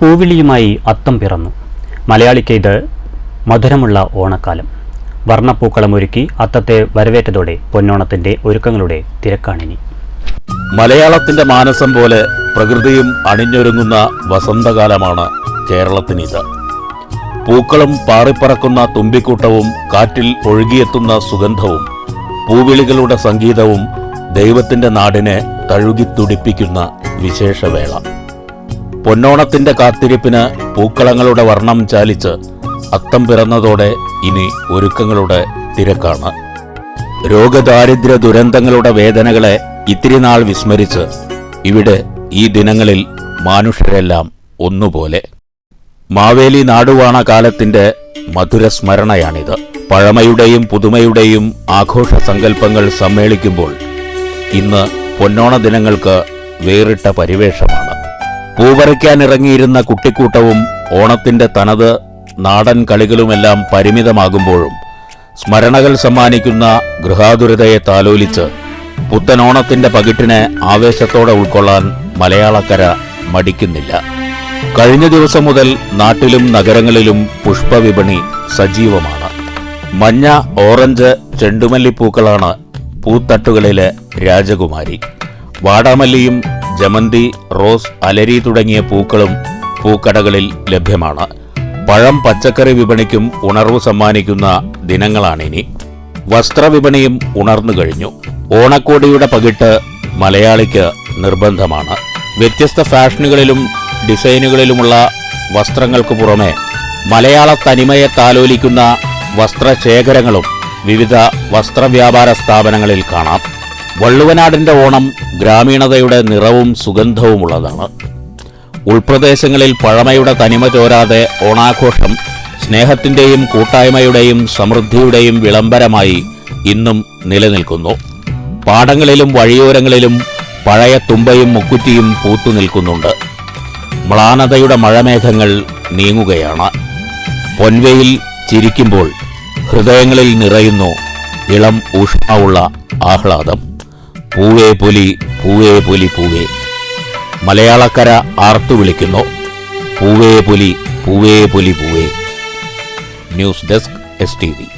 പൂവിളിയുമായി അത്തം പിറന്നു. മലയാളിക്ക് ഇത് മധുരമുള്ള ഓണക്കാലം. വർണപ്പൂക്കളം ഒരുക്കി അത്തത്തെ വരവേറ്റതോടെ പൊന്നോണത്തിന്റെ ഒരുക്കങ്ങളുടെ തിരക്കാണിനി. മലയാളത്തിന്റെ മാനസം പോലെ പ്രകൃതിയും അണിഞ്ഞൊരുങ്ങുന്ന വസന്തകാലമാണ് കേരളത്തിനിത്. പൂക്കളും പാറിപ്പറക്കുന്ന തുമ്പിക്കൂട്ടവും കാറ്റിൽ ഒഴുകിയെത്തുന്ന സുഗന്ധവും പൂവിളികളുടെ സംഗീതവും ദൈവത്തിന്റെ നാടിനെ തഴുകിത്തുടിപ്പിക്കുന്ന വിശേഷവേള. പൊന്നോണത്തിന്റെ കാത്തിരിപ്പിന് പൂക്കളങ്ങളുടെ വർണം ചാലിച്ച് അത്തം പിറന്നതോടെ ഇനി ഒരുക്കങ്ങളുടെ തിരക്കാണ്. രോഗദാരിദ്ര്യ ദുരന്തങ്ങളുടെ വേദനകളെ ഇത്തിരി നാൾ വിസ്മരിച്ച് ഇവിടെ ഈ ദിനങ്ങളിൽ മനുഷ്യരെല്ലാം ഒന്നുപോലെ. മാവേലി നാടുവാണ കാലത്തിന്റെ മധുരസ്മരണയാണിത്. പഴമയുടെയും പുതുമയുടെയും ആഘോഷ സങ്കല്പങ്ങൾ സമ്മേളിക്കുമ്പോൾ ഇന്ന് പൊന്നോണ ദിനങ്ങൾക്ക് വേറിട്ട പരിവേഷമാണ്. പൂവറയ്ക്കാനിറങ്ങിയിരുന്ന കുട്ടിക്കൂട്ടവും ഓണത്തിന്റെ തനത് നാടൻ കളികളുമെല്ലാം പരിമിതമാകുമ്പോഴും സ്മരണകൾ സമ്മാനിക്കുന്ന ഗൃഹാതുരതയെ താലോലിച്ച് പുത്തനോണത്തിന്റെ പകിട്ടിനെ ആവേശത്തോടെ ഉൾക്കൊള്ളാൻ മലയാളക്കര മടിക്കുന്നില്ല. കഴിഞ്ഞ ദിവസം മുതൽ നാട്ടിലും നഗരങ്ങളിലും പുഷ്പവിപണി സജീവമാണ്. മഞ്ഞ ഓറഞ്ച് ചെണ്ടുമല്ലിപ്പൂക്കളാണ് പൂത്തട്ടുകളിലെ രാജകുമാരി. വാടാമല്ലിയും ജമന്തി റോസ് അലരി തുടങ്ങിയ പൂക്കളും പൂക്കടകളിൽ ലഭ്യമാണ്. പഴം പച്ചക്കറി വിപണിക്കും ഉണർവ് സമ്മാനിക്കുന്ന ദിനങ്ങളാണിനി. വസ്ത്രവിപണിയും ഉണർന്നു കഴിഞ്ഞു. ഓണക്കോടിയുടെ പകിട്ട് മലയാളിക്ക് നിർബന്ധമാണ്. വ്യത്യസ്ത ഫാഷനുകളിലും ഡിസൈനുകളിലുമുള്ള വസ്ത്രങ്ങൾക്ക് പുറമെ മലയാള തനിമയെ താലോലിക്കുന്ന വസ്ത്രശേഖരങ്ങളും വിവിധ വസ്ത്രവ്യാപാര സ്ഥാപനങ്ങളിൽ കാണാം. വള്ളുവനാടിന്റെ ഓണം ഗ്രാമീണതയുടെ നിറവും സുഗന്ധവുമുള്ളതാണ്. ഉൾപ്രദേശങ്ങളിൽ പഴമയുടെ തനിമ ചോരാതെ ഓണാഘോഷം സ്നേഹത്തിന്റെയും കൂട്ടായ്മയുടെയും സമൃദ്ധിയുടെയും വിളംബരമായി ഇന്നും നിലനിൽക്കുന്നു. പാടങ്ങളിലും വഴിയോരങ്ങളിലും പഴയ തുമ്പയും മുക്കുറ്റിയും പൂത്തു നിൽക്കുന്നുണ്ട്. മ്ലാനതയുടെ മഴമേഘങ്ങൾ നീങ്ങുകയാണ്. പൊൻവയിൽ ചിരിക്കുമ്പോൾ ഹൃദയങ്ങളിൽ നിറയുന്നു ഇളം ഊഷ്മാവുള്ള ആഹ്ലാദം. പൂവേ പുലി പൂവേ പുലി പൂവേ. മലയാളക്കര ആർത്തു വിളിക്കുന്നു. പൂവേ പുലി പൂവേ പുലി പൂവേ. News desk S T V.